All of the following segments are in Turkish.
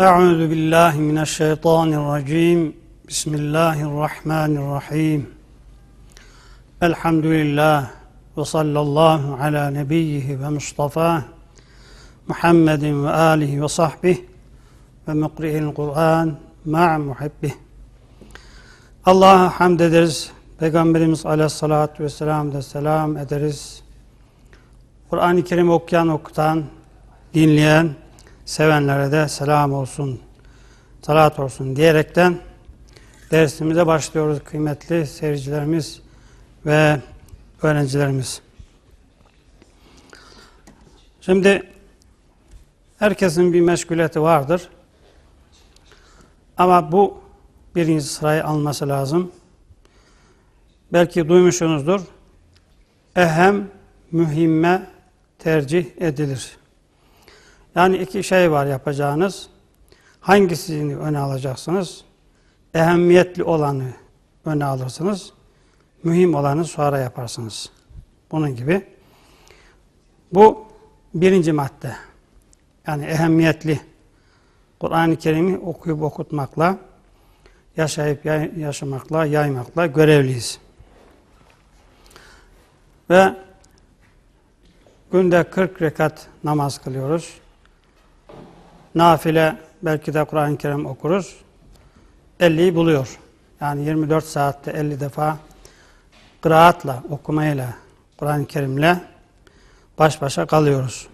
أعوذ بالله من الشيطان الرجيم بسم الله الرحمن الرحيم الحمد لله وصلى الله على نبيه ومصطفاه محمد وآله وصحبه ومقرئ القرآن مع محبه Allah'a hamd ederiz. Peygamberimiz aleyhissalatü vesselam da selam ederiz. Kur'an-ı Kerim okuyan, okutan, dinleyen, sevenlere de selam olsun, salat olsun diyerekten dersimize başlıyoruz kıymetli seyircilerimiz ve öğrencilerimiz. Şimdi herkesin bir meşguliyeti vardır. Ama bu birinci sırayı alması lazım. Belki duymuşsunuzdur. Ehem mühimme tercih edilir. Yani iki şey var yapacağınız. Hangisini öne alacaksınız? Ehemmiyetli olanı öne alırsınız. Mühim olanı sonra yaparsınız. Bunun gibi. Bu birinci madde. Yani ehemmiyetli. Kur'an-ı Kerim'i okuyup okutmakla, yaşayıp yaşamakla, yaymakla görevliyiz. Ve günde 40 rekat namaz kılıyoruz. Nafile belki de Kur'an-ı Kerim okuruz. 50'yi buluyor. Yani 24 saatte 50 defa kıraatla, okumayla, Kur'an-ı Kerim'le baş başa kalıyoruz.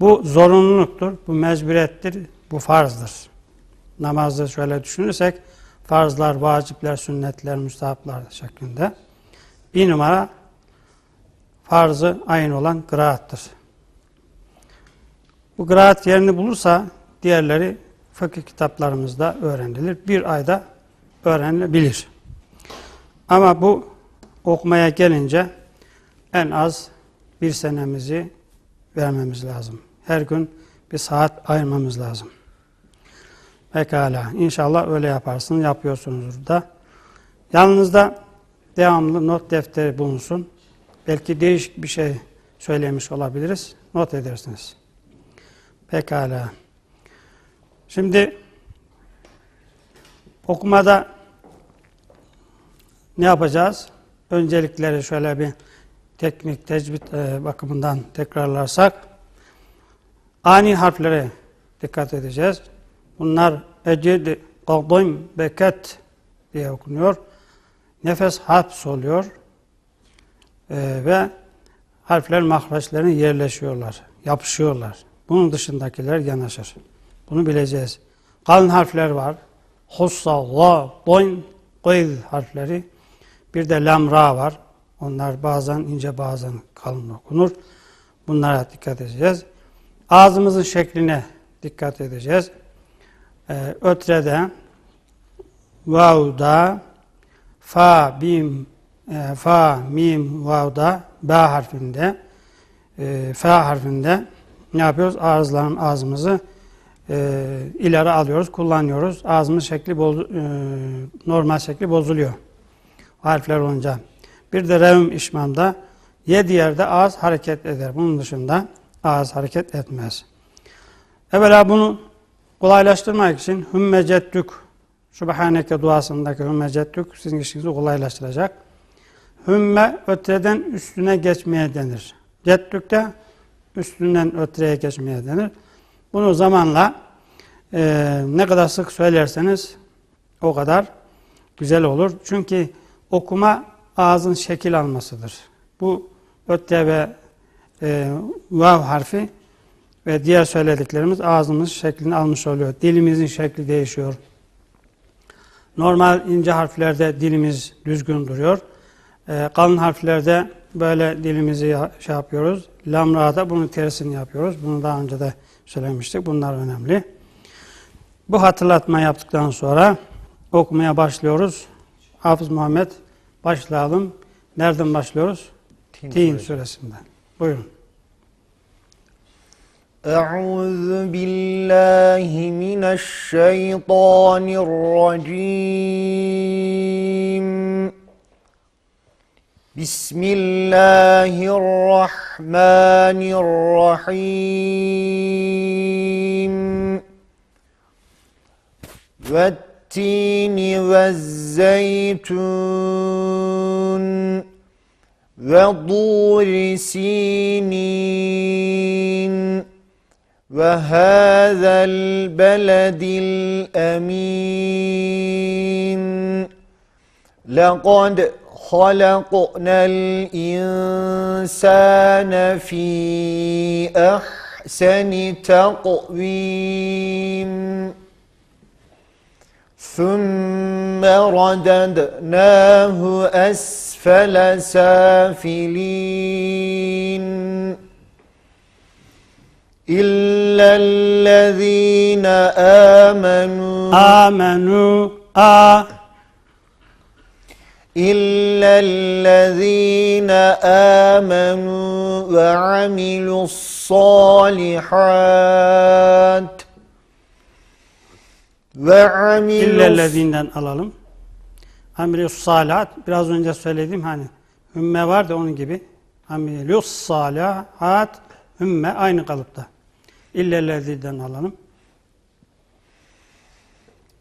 Bu zorunluluktur, bu mecburiyettir, bu farzdır. Namazı şöyle düşünürsek, farzlar, vacipler, sünnetler, müstahaplar şeklinde. Bir numara farzı aynı olan kıraattır. Bu kıraat yerini bulursa diğerleri fıkıh kitaplarımızda öğrenilir. Bir ayda öğrenilebilir. Ama bu okumaya gelince en az bir senemizi vermemiz lazım. Her gün bir saat ayırmamız lazım. Pekala. İnşallah öyle yaparsınız. Yapıyorsunuzdur da. Yanınızda devamlı not defteri bulunsun. Belki değişik bir şey söylemiş olabiliriz. Not edersiniz. Pekala. Şimdi okumada ne yapacağız? Öncelikleri şöyle bir teknik tecvid e, bakımından tekrarlarsak ani harflere dikkat edeceğiz. Bunlar ecid, kadim, beket diye okunuyor. Nefes haps oluyor. Ee, ve harfler mahreçlerine yerleşiyorlar, yapışıyorlar. Bunun dışındakiler yanaşır. Bunu bileceğiz. Kalın harfler var. Hussa, la, doyn, gıyl harfleri. Bir de lam, ra var. Onlar bazen ince bazen kalın okunur. Bunlara dikkat edeceğiz. Ağzımızın şekline dikkat edeceğiz. Ee, ötrede, vavda, fa, bim, e, fa, mim, vavda, ba harfinde, e, fa harfinde ne yapıyoruz? Ağızların ağzımızı e, ileri alıyoruz, kullanıyoruz. Ağzımız şekli boz, e, normal şekli bozuluyor. Harfler olunca. Bir de revm işmamda yedi yerde ağız hareket eder. Bunun dışında ağız hareket etmez. Evvela bunu kolaylaştırmak için hümmecettük Subhaneke duasındaki hümmecettük sizin işinizi kolaylaştıracak. Hümme öteden üstüne geçmeye denir. Cettükte üstünden öteye geçmeye denir. Bunu zamanla e, ne kadar sık söylerseniz o kadar güzel olur. Çünkü okuma ağzın şekil almasıdır. Bu ötte ve e, vav harfi ve diğer söylediklerimiz ağzımız şeklini almış oluyor. Dilimizin şekli değişiyor. Normal ince harflerde dilimiz düzgün duruyor. E, kalın harflerde böyle dilimizi şey yapıyoruz. Lamra'da bunun tersini yapıyoruz. Bunu daha önce de söylemiştik. Bunlar önemli. Bu hatırlatma yaptıktan sonra okumaya başlıyoruz. Hafız Muhammed başlayalım. Nereden başlıyoruz? Tin, Tin suresinden. Buyurun. أعوذ بالله من الشيطان الرجيم بسم الله الرحمن الرحيم. والتين والزيتون وطور سينين. وهذا البلد الأمين. لقد خلقنا الإنسان في أحسن تقويم. ثم رددناه أسفل سافلين. إلا الذين آمنوا Amenu a إلا الذين آمنوا وعملوا الصالحات وعملوا illellezînden alalım. Amilus salihat biraz önce söylediğim hani hümme var da onun gibi. Amilus salihat hümme aynı kalıpta. İllellezînden alalım.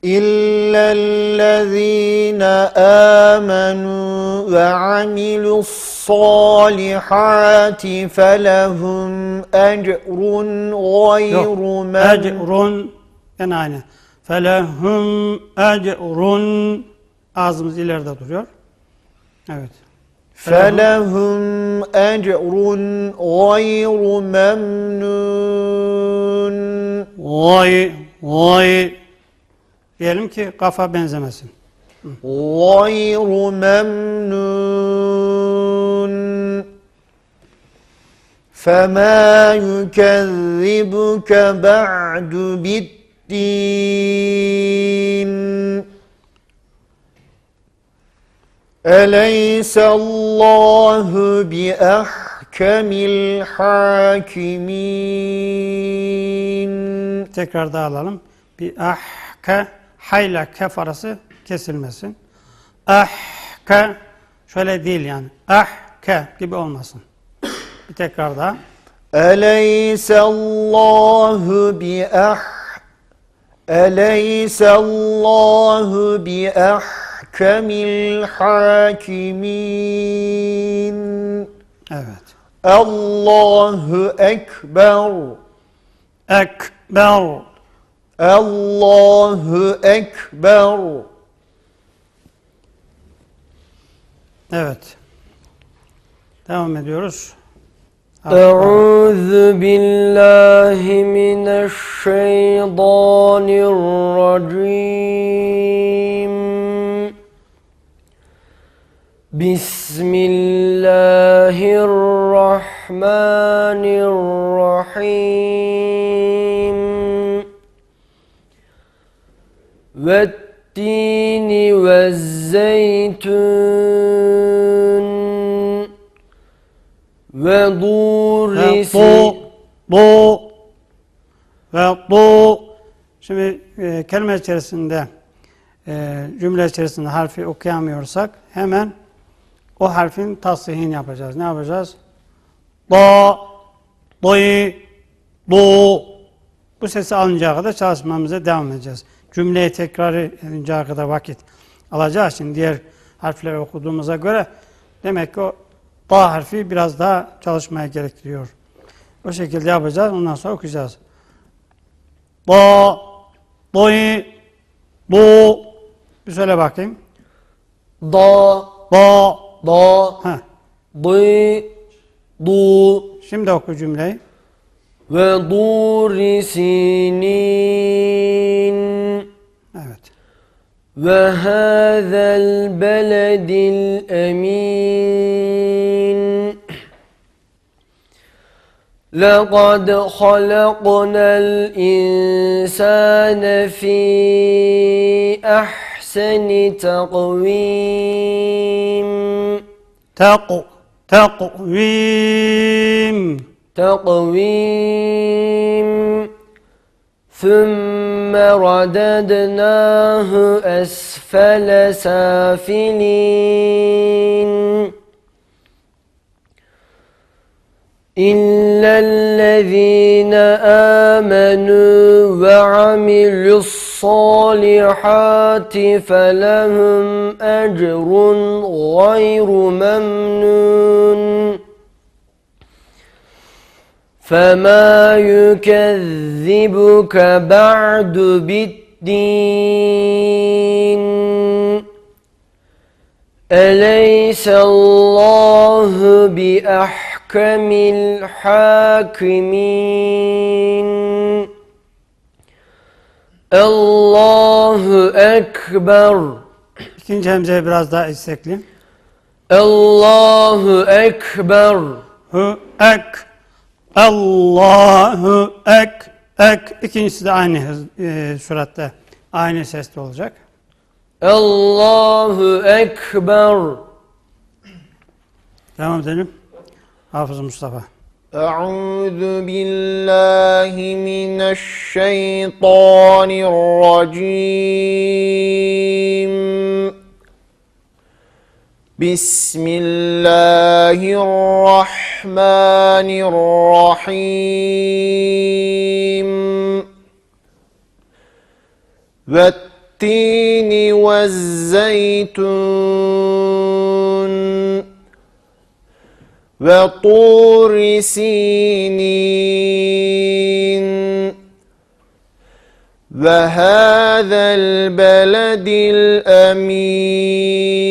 إلا الذين آمنوا وعملوا الصالحات فلهم أجر غير Yok. ممنون Ecrun en aynı. Felehum ecrun ağzımız ileride duruyor. Evet. فلهم أجر غير ممنون Vay vay Diyelim ki kafa benzemesin. Gayru memnun Fema yukezzibuke ba'du bittin Eleysallahu bi ahkemil hakimin Tekrar da alalım. Bi ahke hayla kef arası kesilmesin. Ahke şöyle değil yani. Ahke gibi olmasın. Bir tekrar daha. Eleysallahu bi ah Eleysallahu bi Ah ahkemil hakimin. Evet. Allahu ekber. Ekber. Allahu Ekber. Evet. Devam ediyoruz. Euzu billahi mineşşeytanirracim. Bismillahirrahmanirrahim. والتين والزيتون وطور Ve سينين bu, bu ve bu. Şimdi e, kelime içerisinde e, cümle içerisinde harfi okuyamıyorsak hemen o harfin tasihini yapacağız. Ne yapacağız? Do, doy, do. Bu sesi alıncaya kadar çalışmamıza devam edeceğiz. cümleyi tekrar edinceye kadar vakit alacağı için diğer harfleri okuduğumuza göre demek ki o ba harfi biraz daha çalışmaya gerektiriyor. O şekilde yapacağız. Ondan sonra okuyacağız. Do, doy, do. Bir söyle bakayım. Do, do, do. Ha. Doy, do. Şimdi oku cümleyi. Ve durisinin وهذا البلد الأمين. لقد خلقنا الإنسان في أحسن تقويم. Taku, takvim. تقويم. ثم رددناه أسفل سافلين. إلا الذين آمنوا وعملوا الصالحات فلهم أجر غير ممنون. فما يكذبك بعد بالدين أليس الله بأحكم الحاكمين الله أكبر İkinci hemzeyi biraz daha istekli. الله أكبر Hu ek. Allahu ek ek ikincisi de aynı hız, e, suratta aynı sesli olacak. Allahu ekber. Devam edelim. Hafız Mustafa. Euzu billahi mineşşeytanirracim. Bismillahirrahmanirrahim. الرحمن الرحيم. والتين والزيتون. وطور سينين. وهذا البلد الأمين.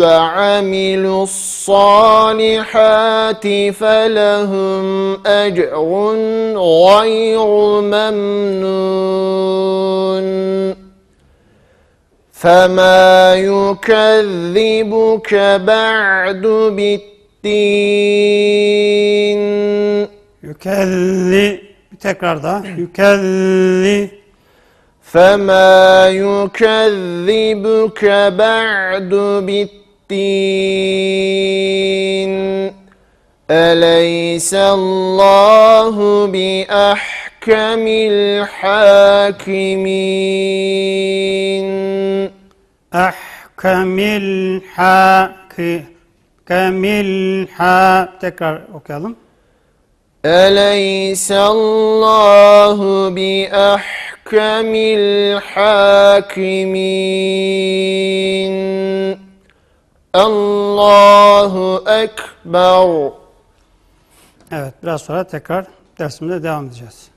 وعملوا الصالحات فلهم أجر غير ممنون فما يكذبك بعد بالدين Yükelli. Bir tekrar daha. Yükelli. فما يكذبك بعد بالدين أليس الله بأحكم الحاكمين Ahkamil haki. Kamil ha. Tekrar okuyalım. أليس الله بأحكم الحاكمين الله أكبر Evet biraz sonra tekrar dersimize devam edeceğiz.